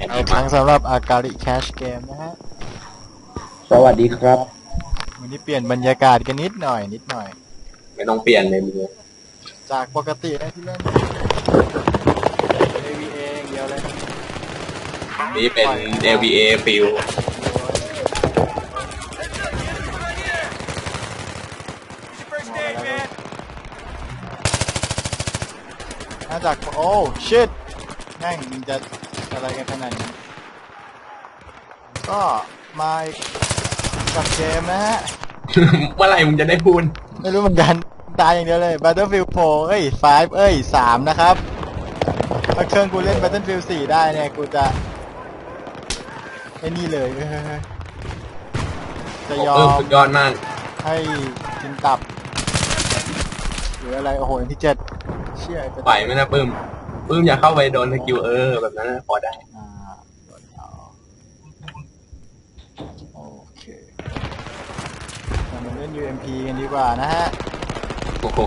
อีกครั้งสำหรับอากาลิแคชเกมนะฮะ สวัสดีครับ วันนี้เปลี่ยนบรรยากาศกันนิดหน่อย นิดหน่อย ไม่ต้องเปลี่ยนเลยมึงจากปกตินะที่เล่น AVA อย่างเดียวเลยนี่เป็น LVA ฟิลน่าจากโอ้ชิตแม่งมึงจะ อะไรกันขนาดนี้ก็มาอีกกับเกมนะฮะ เมื่อไหร่มึงจะได้พูดไม่รู้เหมือนกัน ตายอย่างเดียวเลย Battlefield 4 เอ้ย 5 เอ้ย 3 นะครับ ถ้าเครื่องกูเล่น Battlefield 4 ได้เนี่ย กูจะไอ้นี่เลยเออจะยอเออมสุดยอดมากให้กินตับ หรืออะไร โอ้โหที่เจ็ดเชี่ยอ้ไหวไหมนะปื้มปื้มอย่าเข้าไปโดนสกิลเออแบบนั้นนะพอได้ อ่ากดเอาโอเคเรามาเล่น UMP กันดีกว่านะฮะโอ้โห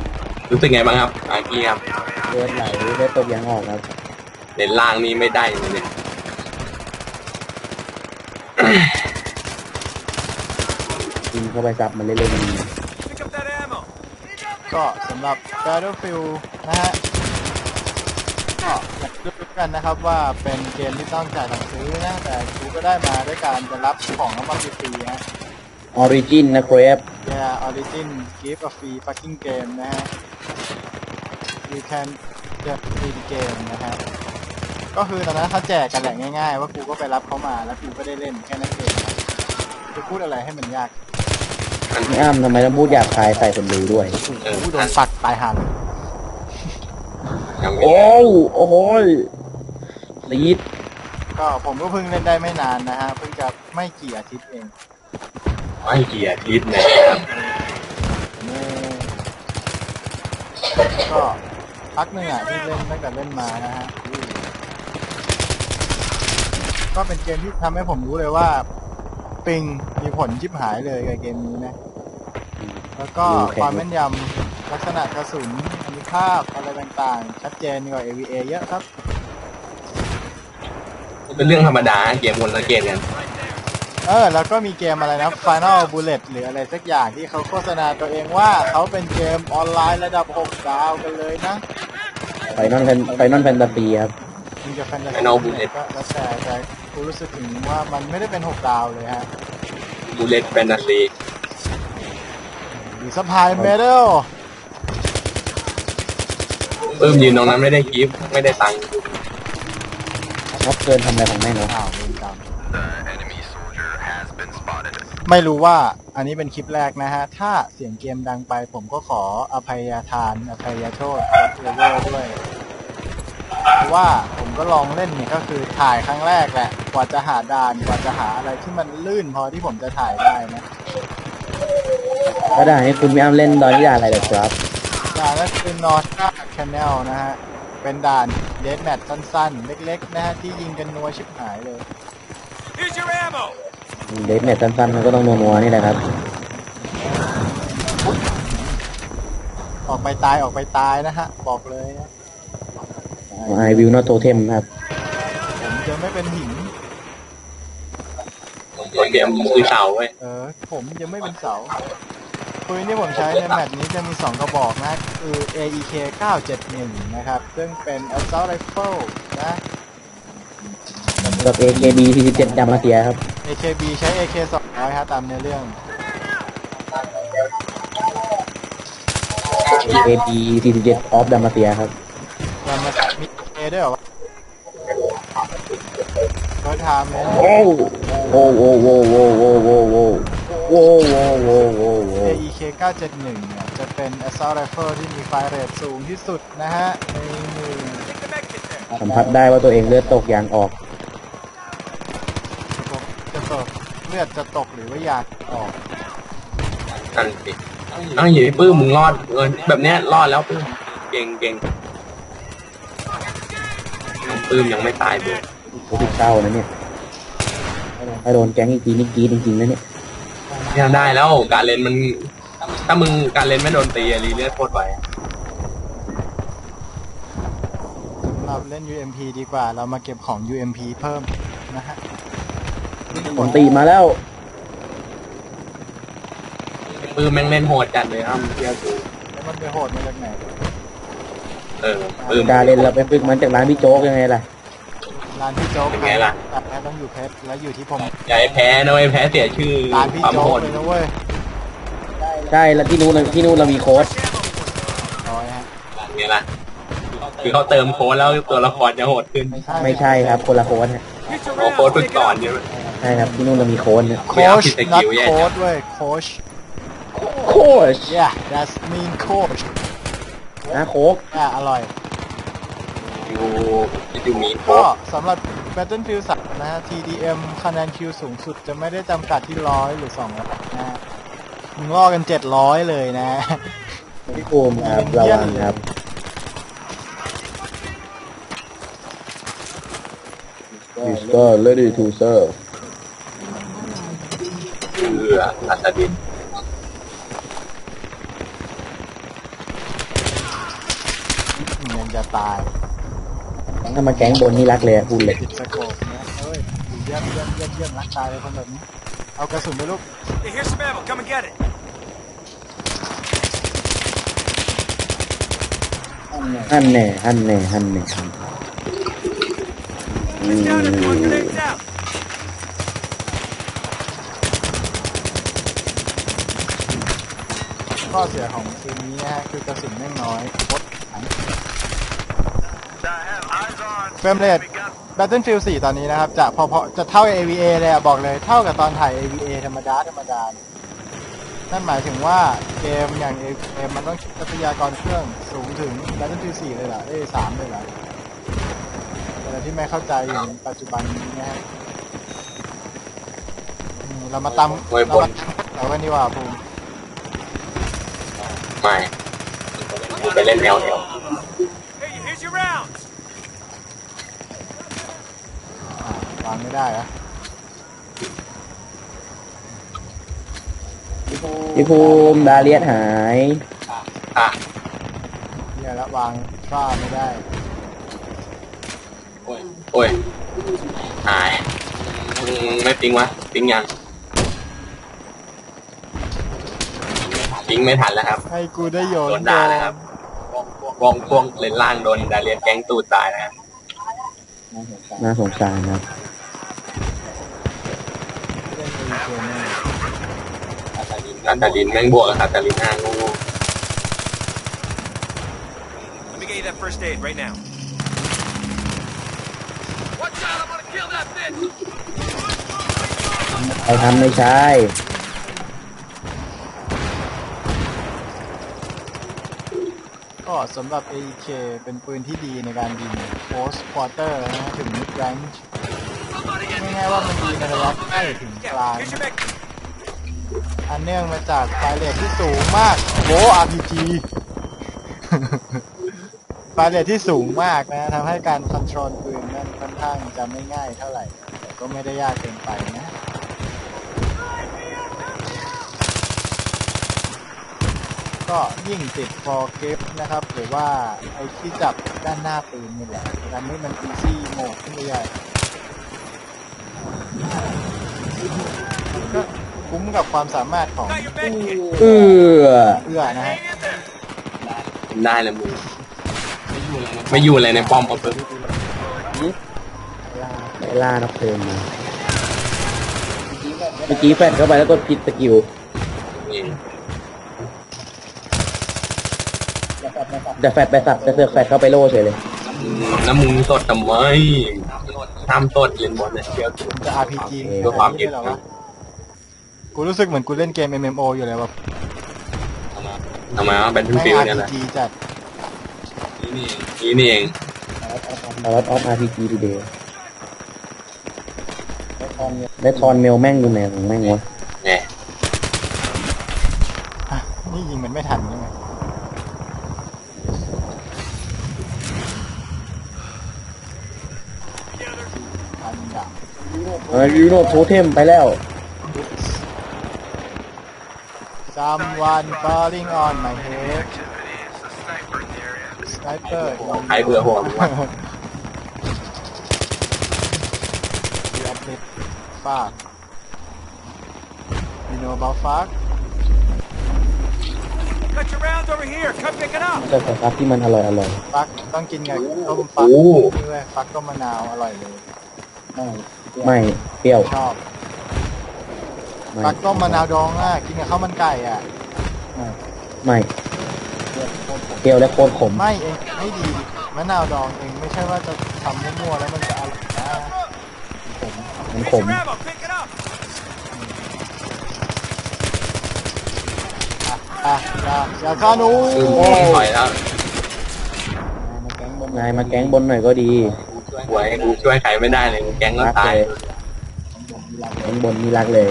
รู้สึกไงบ้างครับอากี้ครับเลือดไหลเลือดตกยางออกครับเด่นล่างนี้ไม่ได้เลยเนี่ยยิงเข้าไปซับมันเล่นๆมันก็สำหรับ Battlefield นะฮะก็อยากรู้กันนะครับว่าเป็นเกมที่ต้องจ่ายหนังซื้อนะ แต่กูก็ได้มาด้วยการจะรับของเข้ามาฟรีๆนะ ออริจินนะครับ Yeah Origin give a free fucking game นะฮะ you can get free the game นะฮะ ก็คือตอนนั้นเขาแจกกันแหละง่ายๆ ว่ากูก็ไปรับเขามาแล้วกูก็ได้เล่นแค่นั้นเองนะจะพูดอะไรให้มันยากอันพี่อ้ำทำไมต้องพูดหยาบคายใส่คนดูด้วย เออกูโดนปักตายหันยังไม่โอ้ได้โอ้โหลีดก็ผมก็เพิ่งเล่นได้ไม่นานนะฮะ เพิ่งจะไม่กี่อาทิตย์เอง ไม่เกียรทิศนะครับนี่ก็พักหนึ่งอะที่เล่นตั้งแต่เล่นมานะฮะอืมก็เป็นเกมที่ทำให้ผมรู้เลยว่า ปิงมีผลชิบหายเลยกับเกมนี้นะ แล้วก็ความแม่นยำลักษณะกระสุนอนุภาพอะไรต่างๆ ชัดเจนกว่า AVA เยอะครับ เป็นเรื่องธรรมดาเกมคนละเกมกัน เออแล้วก็มีเกมอะไรนะ Final Bullet หรืออะไรสักอย่างที่เขาโฆษณาตัวเองว่าเขาเป็นเกมออนไลน์ระดับ 6 ดาวกันเลยนะไฟนอลแฟนไฟนอลแฟนตาซีครับมึงจะแฟนตาซี Final Bullet ก็แล้วแต่แต่กูรู้สึกถึงว่ามันไม่ได้เป็น 6 ดาวเลยฮะ บูเลตแฟนตาซีหรือสปายเมทัลปื้มยืนตรงนั้นไม่ได้กิฟต์ไม่ได้ตังค์ครับเกินทำอะไรของแม่งเนาะอ้าวเวรกรรม ไม่รู้ว่าอันนี้เป็นคลิปแรกนะฮะ ถ้าเสียงเกมดังไป ผมก็ขออภัยทาน อภัยโทษเอเวอร์ด้วยเพราะว่าผมก็ลองเล่นนี่ก็คือถ่ายครั้งแรกแหละ กว่าจะหาด่านกว่าจะหาอะไรที่มันลื่นพอที่ผมจะถ่ายได้นะก็ได้ให้คุณพี่อ้ำเล่นตอนที่ด่าอะไรเหรอครับด่านก็คือนอร์ทแคนเนลนะฮะ เป็นด่านเดสแมทสั้นๆ เล็กๆ นะฮะ ที่ยิงกันนัวชิบหายเลย เดทเน็ตสั้นๆมันก็ต้องนัวๆนี่แหละครับ ออกไปตายออกไปตายนะฮะ บอกเลยนะไอวิวโนโตเทมครับ ผมจะไม่เป็นหินตัวเกมคือเสาเว้ยเออ ผมยังไม่เป็นเสาปืนที่ผมใช้ในแมตช์นี้จะมี 2 กระบอกนะ คือ AEK 971 นะครับ ซึ่งเป็น Assault Rifle นะ กับ AKB 47ดามาเซียครับ AKB ใช้ AK 200ฮะตามเนื้อเรื่อง AKB 47ออฟดามาเซียครับ มันมามี A ด้วยเหรอวะก็ทำเลยโอ้โอ้โอ้โอ้โอ้โอ้โอ้โอ้โอ้โอ้โอ้โอ้โอ้โอ้ AEK 971เนี่ยจะเป็น Assault Rifle ที่มีไฟเรทสูงที่สุดนะฮะในมือสัมผัสได้ว่าตัวเองเลือดตกยางออก จะตก เลือดจะตกหรือว่าอยากออกกันสิต้องอยู่ที่ปื้มมึงรอดเออแบบเนี้ยรอดแล้วปื้มเก่งเก่งปื้มยังไม่ตายเลยรู้สึกเศร้านะเนี่ยถ้าโดนแก๊งอีกทีนี่กรีดจริงๆนะเนี่ยเนี่ยได้แล้วการเล่นมัน ถ้ามึงการเล่นไม่โดนตีอะรีเลือดโคตรไวสำหรับเล่น UMP ดีกว่า เรามาเก็บของ UMP เพิ่มนะฮะ ผมตีมาแล้วปื้มแม่งเล่นโหดจัดเลยครับเชื่อกูแล้วมันไปโหดมาจากไหนเออปื้มการเล่นเราไปฝึกมันจากร้านพี่โจ๊กยังไงล่ะร้านพี่โจ๊กเป็นไงล่ะ ตัดแพ้ต้องอยู่เพชรแล้วอยู่ที่ผมอย่าให้แพ้นะเว้ยแพ้เสียชื่อร้านพี่ความโจ๊โหกดเลยนะเว้ยใช่แล้วที่นู้นเราที่นู้นเรามีโค้ดร้อยฮะไงล่ะคือเขาเติมโค้ดแล้วตัวละครจะโหดขึ้นไม่ใช่ไม่ใช่ครับคนละโค้ดฮะโอ้โค้ดฝึกสอนใช่ไหม ใช่ครับที่นู้นเรามีโค้ดนะโค้ชไม่นัเอาดผิดสกิลแย่โค้จัชงเว้ยโค้ช โค้ช yeah that's mean coach นะโค้กอะอร่อย อยู่อยู่มีโค้ก็ดสำหรับ Battlefield 3นะฮะ TDM คะแนนคิวสูงสุดจะไม่ได้จำกัดที่ร้อยหรือสองร้อยนะฮะมึงล่อกันเจ็ดร้อยเลยนะ พี่ภูมิครับระวังครับ Is ready to serve เอืออัศดินยังจะตายถ้ามาแก๊งบนนี่รักเลยอะพูดเลยติดสโคปเนี่ยเฮ้ยเยี่ยมเยี่ยมเยี่ยมเยี่ยมรักตายเลยคนแบบนี้ เอากระสุนไปลูก Hey, here's some ammo. Come and get it. ฮั่นแน่ฮั่นแน่ฮั่นแน่อื It's down, everyone. ม Grenades out. ข้อ เสียของปืนนี้นะฮะคือกระสุนไม่น้อยโคตรอันเฟรมเรท Battlefield 4 ตอนนี้นะครับ จะพอๆจะเท่า AVA เลยอะบอกเลยเท่ากับตอนถ่าย AVA ธรรมดา ธรรมดา นั่นหมายถึงว่าเกมอย่าง AVA มันต้องใช้ทรัพยากรเครื่องสูงถึง Battlefield 4 เลยเหรอเอ้ย3เลยเหรออะไรที่ไม่เข้าใจอยู่ในปัจจุบันนี้นะฮะอืมเรามาตำไว้เราบนมาเรากันดีกว่าภูมิ ไม่กูไปเล่นแนวแถว Hey, here's your rounds. อ่าวางไม่ได้เหรอะพี่ภูมิดาเลียสหายอะเนี่ยแล้ววางฟ้าไม่ได้ โอ้ย โอ้ย หายอืมไม่ปิงวะ ปิงยัง ปิงไม่ทันแล้วครับ ให้กูได้โยนโดนด่าเลยครับวงพวกเลนล่างโดนดาเลียนแก๊งตูดตายนะฮะน่าสงสารครับเล่นเอเกมเนี่ยคาตาลินแม่งบวกกับคาตาลิน่าโง่ Let me get you that first aid right now. Watch out! I'm gonna kill that bitch. ใครทำไม่ใช่ ก็สำหรับ AEK เป็นปืนที่ดีในการยิง Post Quarter นะฮะถึง Mid Range ง่ายๆว่ามันดีในระยะใกล้ถึงก Yeah, ลาง here's your mag. อันเนื่องมาจากไฟเรทที่สูงมากโบ RPG ไฟเรทที่สูงมากนะทำให้การคอนโทรลปืนนั้นค่อนข้างจะไม่ง่ายเท่าไหร่ แต่ก็ไม่ได้ยากเกินไปนะ ก็ยิ่งติด for grip นะครับ หรือว่าไอ้ที่จับด้านหน้าปืนนี่แหละทำให้มัน easy mode ขึ้นไปใหญ่มันก็คุ้มกับความสามารถของ Got your med kit. เออเอื้อนะฮะ Hang in there. ได้เลยมึงไม่อยู่เลยในป้อมเอาปึ๊บไล่ล่านอกเทิร์นมาเมื่อกี้แฟนเข้าไปแล้วก็ผิดสกิล นี่ แต่แฟดไปสับแต่เสือกแฟดเข้าไปโล่เฉยเลยอืมน้ำมึงสดทำไมทำสดเล่นบอลเนี่ยเชียวมันจะ RPG โอเคเพื่อความนี้เหรอวะกูรู้สึกเหมือนกูเล่นเกม MMO อยู่เลยว่ะทำไมวะแบนทึแม่งฟิลเนี่ยนะ RPG จัดนี่นี่เองออฟออฟอาร์พีจีทีเดียวได้ทอนเมลแม่งอยู่ไหนของแม่งวะแหมอะนี่ยิงมันไม่ทันยังไง เออยูโนโทเทมไปแล้ว someone falling on my head sniper ใครเบื่อหัวมึงวะ you are dead fuck you know about fuck Cut your rounds over here. Come pick it up. แต่สตาร์ที่มันอร่อยอร่อย ฟักต้องกินกับต้มฟักโอ้ นี่เว้ยฟักต้มมะนาวอร่อยเลย ๆ ไม่เปรี้ยวชอบไม่ฟักต้มมะนาวดองอะกินกับข้าวมันไก่อะ ไม่เปรี้ยวและโคตรขม ไม่เองไม่ดีดิมะนาวดองเองไม่ใช่ว่าจะทำมั่วๆแล้วมันจะอร่อยนะผมมัน Here's ขม your ammo. Pick it up. อะอย่าอย่าฆ่าหนูปื้มถอยแล้วนายมาแก๊งบนหน่อยก็ดี หวยกูช่วยใครไม่ได้เลยกูแก๊งก็รักตาเลยยแก๊งบนนี่รักเลย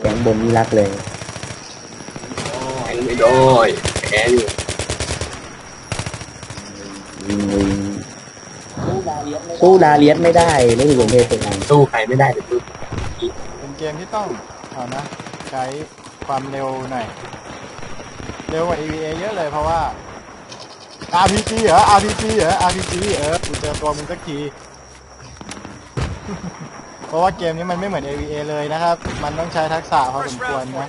แก๊งบนนี่รักเลยแก๊งไม่โดยแก๊งอยู่วิงวิงสู้ดาเลียสไม่ได้รู้สึกผมเพลตัวเองสู้ใครไม่ได้เลยปื้มเป็นเกมที่ต้องเอานะ ใช้ความเร็วหน่อย เร็วกว่า EVA เยอะเลยเพราะว่า RPG เหรอ RPG เหรอ RPG เออกูเจอตัวมึงสักที เพราะว่าเกมนี้มันไม่เหมือน AVA เลยนะครับ มันต้องใช้ทักษะพอสมควรนะ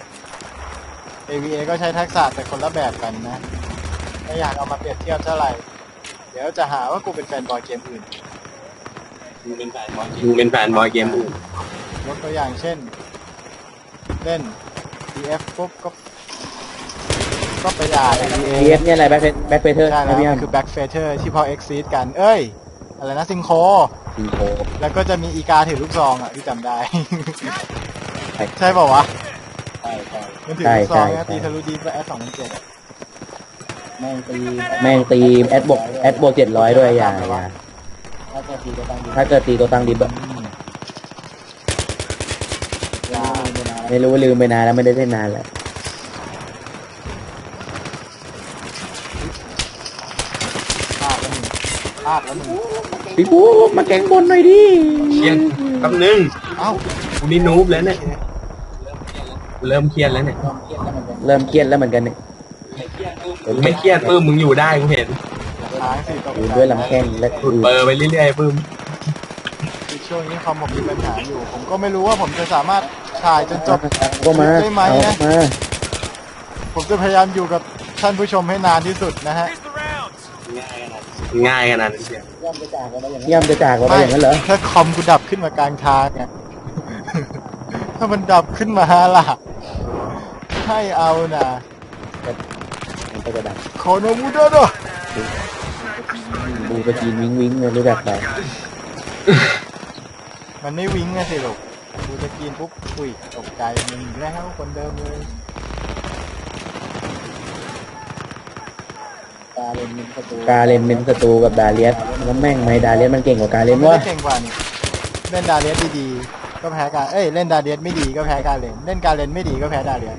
AVA ก็ใช้ทักษะแต่คนละแบบกันนะ ไม่อยากเอามาเปรียบเทียบเท่าไหร่ เดี๋ยวจะหาว่ากูเป็นแฟนบอยเกมอื่นมึงเป็นแฟนบอยมึงเป็นแฟนบอยเกมอื่นยกตัวอย่างเช่น เล่น DF ปุ๊บก็ ก็ไปด่า AVA เอฟเนี่ยอะไรแบ็คแบ็คเฟเธอร์ใช่นะแล้วพี่มัอันนคือ back fader ที่พอ exceed กัน เอ้ย อะไรนะซิงโค ซีโค แล้วก็จะมีอีกาถือลูกซองอะที่จำได้ ใช่ใช่ป่าวะมันถือลูกซองใช่นะใช่ ตีทะลุดีไปแอดสองพันเจ็ดแม่งตีแอดบวกแอดบวกเจ็ดร้อยด้วยอย่าอย่าถ้าเกิดตีตัวตังดิบอะไม่รู้ว่าลืมไปนานแล้วไม่ได้เล่นนานแล้ว พลาดแล้วหนึ่งพลาดแล้วหนึ่งพี่ปูมาแก๊งบนหน่อยดิเครียดแป๊บนึงเอ้ากูนี่นูบแล้วเนี่ยกูเริ่มเครียดแล้วเนี่ยเริ่มเครียดแล้วเหมือนกันเนี่ยมึงไม่เครียดปื้มมึงอยู่ได้กูเห็นค้างสิตกดูใจด้วยลำแข้งและหลุดเบอร์ไปเรื่อยๆปื้มคือช่วงนี้คอมผมมีปัญหาอยู่ ผมก็ไม่รู้ว่าผมจะสามารถถ่ายจนจบก็มาได้ไหมเอานะมาผมจะพยายามอยู่กับท่านผู้ชมให้นานที่สุดนะฮะ Here's the rounds. ง่ายขนาดนั้นเชียวย่ำจะจากเราไปอย่างนั้นเหรอ ถ้าคอมกูดับขึ้นมากลางทางเนี่ยถ้ามันดับขึ้นมาล่ะ ให้เอานะมันก็จะดับโคโนมุโดโดดูสกีนวิงวิงเนี่ยรู้จักไปมันไม่วิ้งนะสิลูกกูจะกินปุ๊บอุ้ยตกใจมึงอีกแล้วคนเดิมเลย กาเลนเป็นศัตรูกับดาเลียสแล้วแม่งไม่ดาเลียสมันเก่งกว่าการเลนไม่วะได้เก่งกว่านี่เล่นดาเลียสดีๆก็แพ้การเอ้ยเล่นดาเลียสไม่ดีก็แพ้การเลนเล่นการเลนไม่ดีก็แพ้ดาเลียส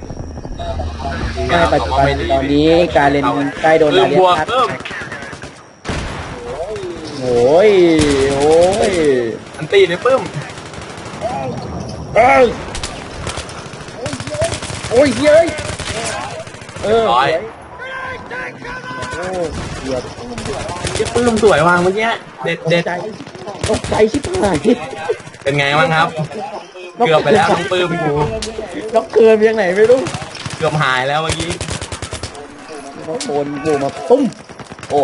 ไม่ปัจจุบันตอนนี้การเลนใกล้โดนปื้ดามเลียบวสกทัดปื้มโอ้ยโอ้ยอันตีเลยปื้มเอ้ยโอ้ยเย้ยเออ ร้อยโอ้ เกียดที่ปื้มสวยว่างเมื่อกี้เด็ดเด็ดใจตกใจชิบหายเป็นไงบ้างครับ เกือบไปแล้วน้องปื้มกูล็อกเกินไปยังไหนไม่รู้ เกือบหายแล้วเมื่อกี้เขาโคนกูมาตุ้ม โอ้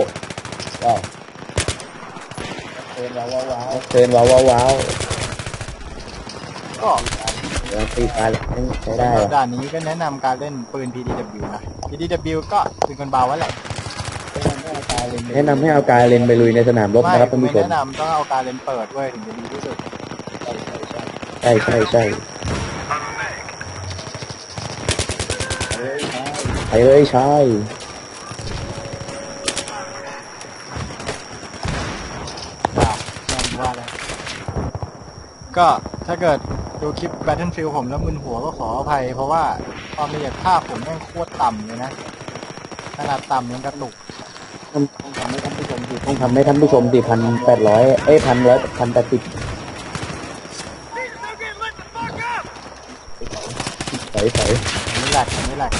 ว้าวเทินว้าวว้าวเทินว้าวว้าวว้าวก็เดี๋ยวตีการใช้ได้ด่านนี้ก็แนะนำการเล่นปืน PDW นะ PDW ก็ปืนคนเบาไว้แหละ แนะนำให้เอาการเลนไปลุยในสนามรบไม่นะครับผท่ามนไม่ผู้ชมแนะนำต้องเอาการเลนเปิดด้วยถึงจะดีที่สุดใช่ใช่ใช่ไปเลยใช่ด่าแม่งว่าแล้วก็ถ้าเกิดดูคลิป Battlefield ผมแล้วมึนหัวก็ขออภัย เพราะว่าความละเอียดภาพผมแม่งโคตรต่ำเลยนะ ขนาดต่ำยังกระตุก ต้องทำให้ท่านผู้ชมสิต้องทำให้ท่านผู้ชมสี่พันแปดร้อยเอ้ยพันร้อยพันแปดสิบ They're getting lit the fuck up. ใส่ใส่อันนี้แหลกอันนี้แหลก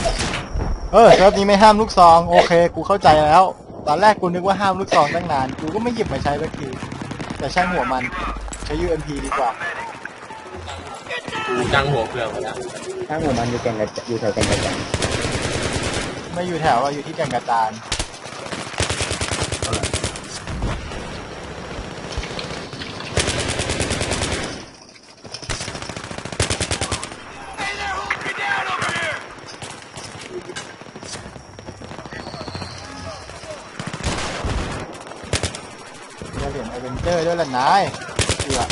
เออเซิร์ฟนี้ไม่ห้ามลูกซองโอเค กูเข้าใจแล้ว ตอนแรกกูนึกว่าห้ามลูกซองตั้งนาน กูก็ไม่หยิบมาใช้สักทีแต่ช่างหัวมันใช้ UMP ดีกว่ากูจังหัวเกลือหมดแล้วข้างหัวมันอยู่แกงกระจอยู่แถวแกงกระจายไม่อยู่แถวเราอยู่ที่แก่งกระจาน จะเหรียญ อเวนเจอร์ด้วยล่ะนายเสือ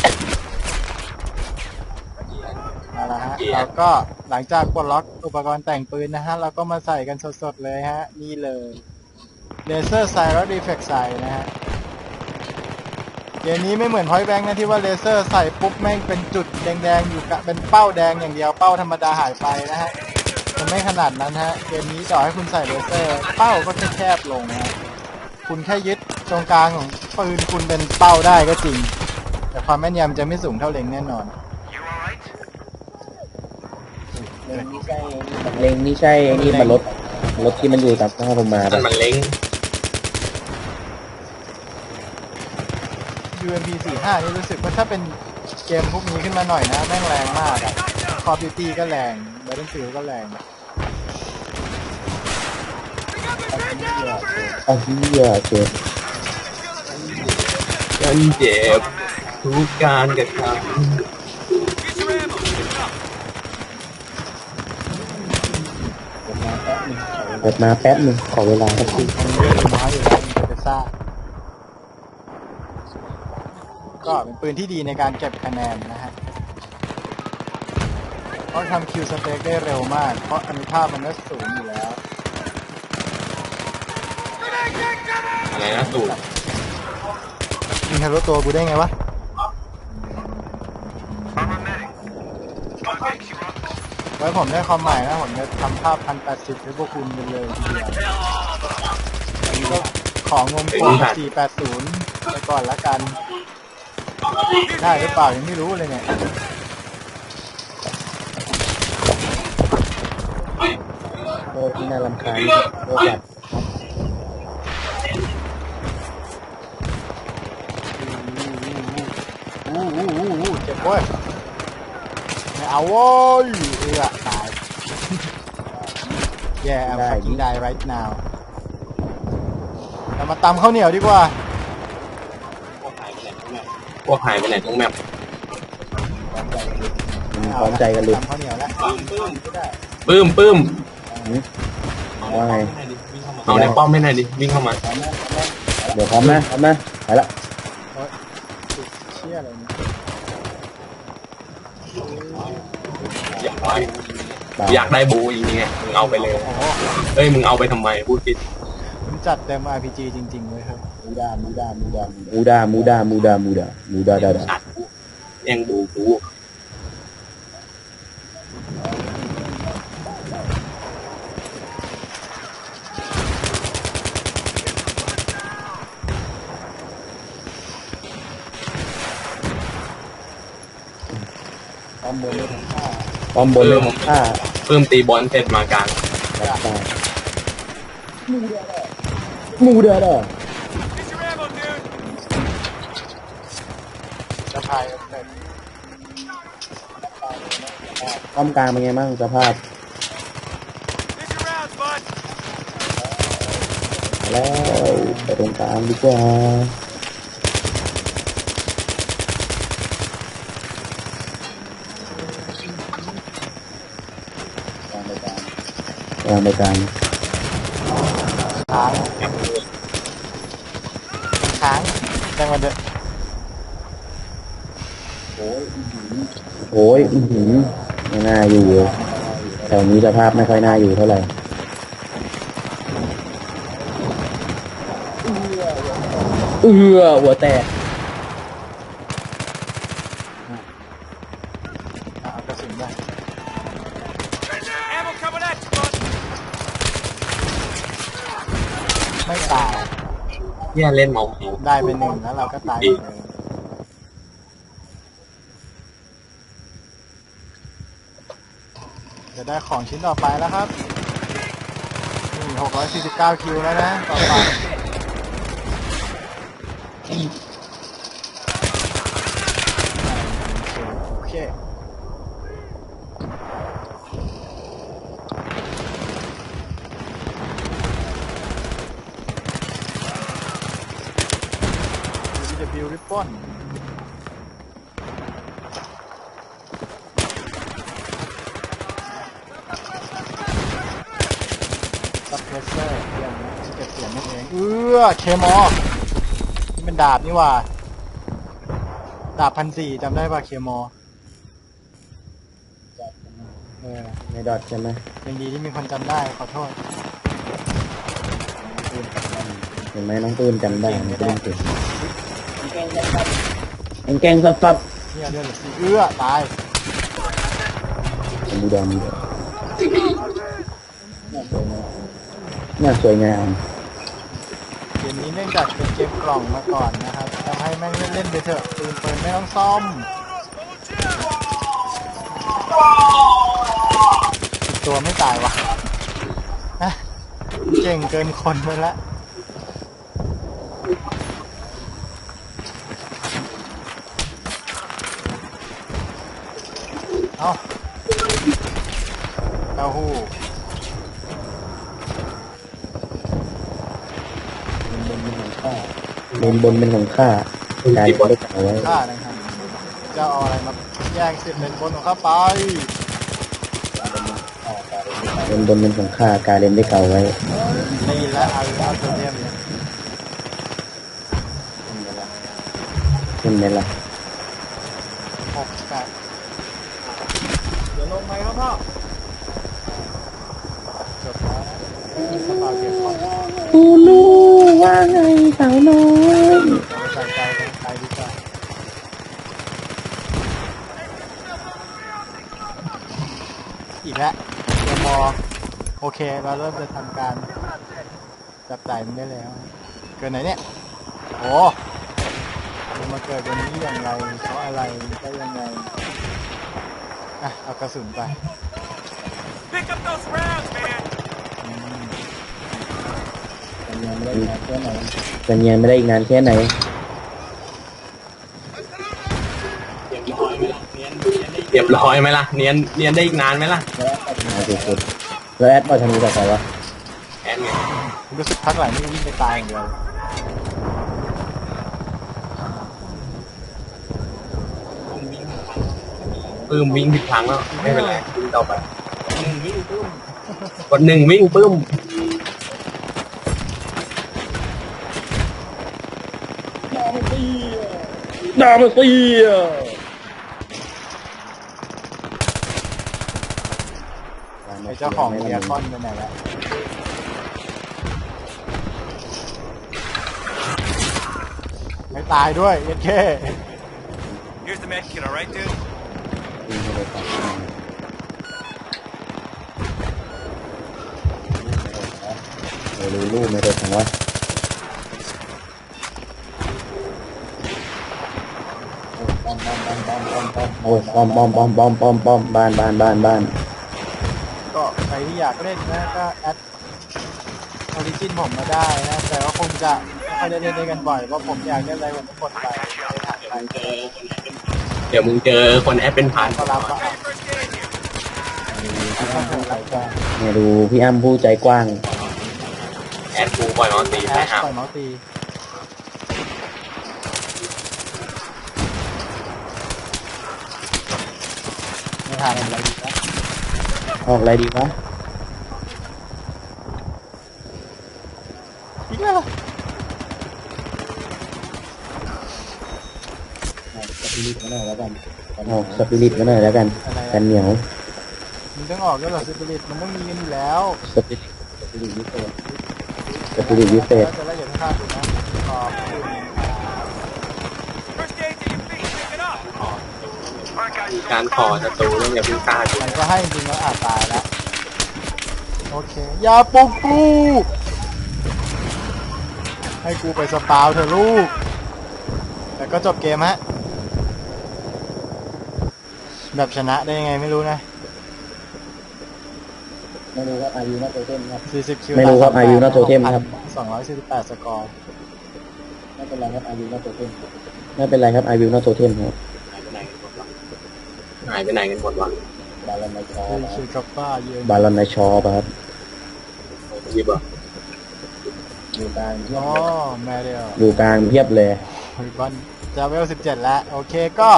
เอาละฮะเราก็หลังจากปลดล็อกอุปกรณ์แต่งปืนนะฮะ เราก็มาใส่กันสดๆเลยฮะ นี่เลยเลเซอร์ไซและรีเฟกใส่นะฮะเกมนี้ไม่เหมือนพอยแบงค์นะที่ว่าเลเซอร์ใส่ปุ๊บแม่งเป็นจุดแดงๆอยู่กะเป็นเป้าแดงอย่างเดียวเป้าธรรมดาหายไปนะฮะมันไม่ขนาดนั้นฮะ เกมนี้ต่อให้คุณใส่เลเซอร์ เป้าก็แค่แคบลงนะฮะคุณแค่ยึด ตรงกลางของปืนคุณเป็นเป้าได้ก็จริง แต่ความแม่นยำจะไม่สูงเท่าเล็งแน่นอนเล็งนี่ใช่เล็งนี่ใช่ไอ้นี่มันรถรถที่มันอยู่ตามข้างผมมานั่นมันเล้ง UMP 45นี่รู้สึกว่าถ้าเป็นเกมพวกนี้ขึ้นมาหน่อยนะ แม่งแรงมากอะ Call of Duty ก็แรง Battlefield ก็แรงอ้าวเหี้ยเจ็บ ฉันเจ็บทุกการกระท Get your ammo. Pick it up. เปิดมาแป๊บหนึงขอเวลาสักครู่มันเยอะน้อยอยู่แล้วเบซ่าก็เป็นปืนที่ดีในการเก็บคะแนนนะฮะเพราะทำคิวสเต็กได้เร็วมาก เพราะอนุภาพมันก็สูงอยู่แล้วำอะไรนะสูตร ยิงทะลุตัวกูได้ไงวะ ไว้ผมได้ความหมายนะ ผมจะทำภาพพันแปดสิบให้พวกคุณกันเลยทีเดียวอันนี้ก็ของงมกว่าสี่แปดศูนย์ไปก่อนละกัน ได้หรือเปล่ายังไม่รู้เลยเนี่ยโอ้ที่น่ารำคาญโลกแบบ อู้อู้อู้อู้ เจ็บเว้ยไม่เอาโว้ยเอือตาย yeah I'm fucking die right now เรามาตำข้าวเหนียวดีกว่า พวกหายไปไหนทั้งแมปอืมพร้อมใจกันเลยตำข้าวเหนียวแล้วปื้มปื้มว่าไง เอาในป้อมไม่ไหนอยดิ วิ่งเข้ามา เดี๋ยวพร้อมนะพร้อมนะไปละ เชี่ยอะไรเนี่ย อยากได้ ไป อยากได้บูอีกเนี่ยมึงเอาไปเลยโอ้โหเอ้ยมึงเอาไปทำไมพูดผิดมันจัดเต็ม RPG จริงๆเลยครับมูดามูดามูดามูดามูดามูดามูดามูดาดาดาสัตว์แย่งบูกูป้อมบนเลยป้อมบนเลยของข้าปื้มตีบอลเสร็จมากลางรับได้มูดาดา Get your ammo, dude. จะพายเต็มป้อมกลางเป็นไงบ้างสภาพ Get your rounds, bud. มาแล้วไปตรงกลางดีกว่า กลางไปกลางค้างค้างจังหวะเดอะโอ้ยอื้อหือไม่น่าอยู่เลยแถวนี้สภาพไม่ค่อยน่าอยู่เท่าไหร่เอือหัวแตก เนี่ยเล่นมาส์ได้ไปหนึ่งแล้วเราก็ตายไปหนึ่งจะได้ของชิ้นต่อไปแล้วครับนี่สิบเก้าคิวแล้วนะ ต่อไปโอเค เคมอนี่เป็นดาบนี่หว่า ดาบพันสี่จำได้ป่ะเคมอเออไม่ดอดใช่ไหมยังดีที่มีคนจำได้ขอโทษเห็นไหมน้องปื้มจำได้น้องปื้มเก่งมันแกล้งฟับฟับเนี่ยเลือดเหลือสี่เอื้อตายผมดูดอมดูน่าสวยงาม เนี้เนื่องจากเป็นเกมกล่องมาก่อนนะครับทำให้แม่งเล่นไปเถอะปืนเปิดไม่ต้องซ่อม ตัวไม่ตายวะฮะเก่งเกินคนไปละเอาเต้าหู้ บนบนเป็นของข้าการได้กล่าวไว้ฆ่านะครับจะเอาอะไรมาแย่งสิบเลนบนของข้าไปบนบนเป็นของข้าการเล่นได้กล่าวไว้ นี่และเอาเอาตัวเทียมเนี่ยเช่นไหมล่ะหกแปดเดี๋ยวลงไปครับพ่อจบแล้วนะสปาเก็บข้อกูรู้ ว่าไงสาวน้อยใส่ใจใส่ใจดีกว่าอีกแล้วเดมอโอเค เราเริ่มจะทำการจับจ่ายมันได้แล้ว เกิดไหนเนี่ย โอ้มันมาเกิดวันนี้อย่างไรเพราะอะไรได้ยังไง อะ เอากระสุนไป Pick up those rounds, man. อืมจะเนียนไม่ได้อีกนานแค่ไหนเรียบร้อยไหมล่ะ เนียนเนียนได้อีกนานไหมล่ะมาสุดๆแล้วแอดปล่อยธนูจากใครวะแอนไงรู้สึกพักหลังนี่วิ่งไปตายอย่างเดียวปื้มวิ่งผิดทางแล้วไม่เป็นไรวิ่งต่อไปกดหนึ่งวิ่งปื้ม ดามาเซียไอ้เจ้าของเมียคอนไปไหนแล้วไม่ตายด้วยเอ็นเค Here's the med kit, all right, dude? เดี๋ยวรู้ลูกไม่ได้ของวะ โอ้ยปอมปอมปอมปอมปอมปอมบ้านบ้านบ้านบ้านก็ใครที่อยากเล่นนะก็แอดออริจินผมมาได้นะ แต่ว่าคงจะไม่ค่อยได้เล่นด้วยกันบ่อยเพราะผมอยากเล่นอะไรผมก็กดไปไม่ถามไปเดี๋ยวมึงเจอคนแอดเป็นพันก็รับก็เอาถ้าเกิดอะไรก็เนี่ยดูพี่อ้ำผู้ใจกว้าง แอดกูปล่อยนอนตีแอไปชหับปล่อยเมาส์ตี ทานอะไรดีนะออกอะไรดีวะอีกแล้วออกสปิริตมาหน่อยแล้วกันกันเหนียวมันต้องออกด้วยเหรอสปิริตมันต้องมีกันอยู่แล้วสปิริตสปิริตวิเศษสปิริตวิเศษแล้วจะไล่อย่าฆ่าถูกนะขอบคุณ First aid to your feet. Pick it up. การขอศัตรูต้องอย่าเพิ่งฆ่ากูมันก็ให้จริงแล้วอาจตายแล้วโอเคอย่าปลุกกูให้กูไปสปาวเถอะลูกแต่ก็จบเกมฮะ แบบชนะได้ยังไงไม่รู้นะไม่รู้ว่าอายุน่าโตเต็มครับ 40คิวไม่รู้ครับอายุน่าโทเทมครับ 248สกอร์ ไม่เป็นไรครับอายุน่าโตเต็มไม่เป็นไรครับอายุน่าโตเต็มครับหายไปไหนกันหมดวะบาลอนในชอคือคือกับป้าเยืนบาลอนในชอปะครับยิบอะอยู่กลางอ๋อแม่เดียวอยู่กลางเพียบเลยอฮบอลจะเวลสิบเจ็ดแล้ว โอเคก็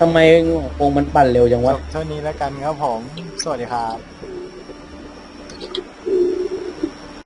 ทำไมวงมันปั่นเร็วจังจวะบเท่านี้แล้วกันครับผม สวัสดีครับ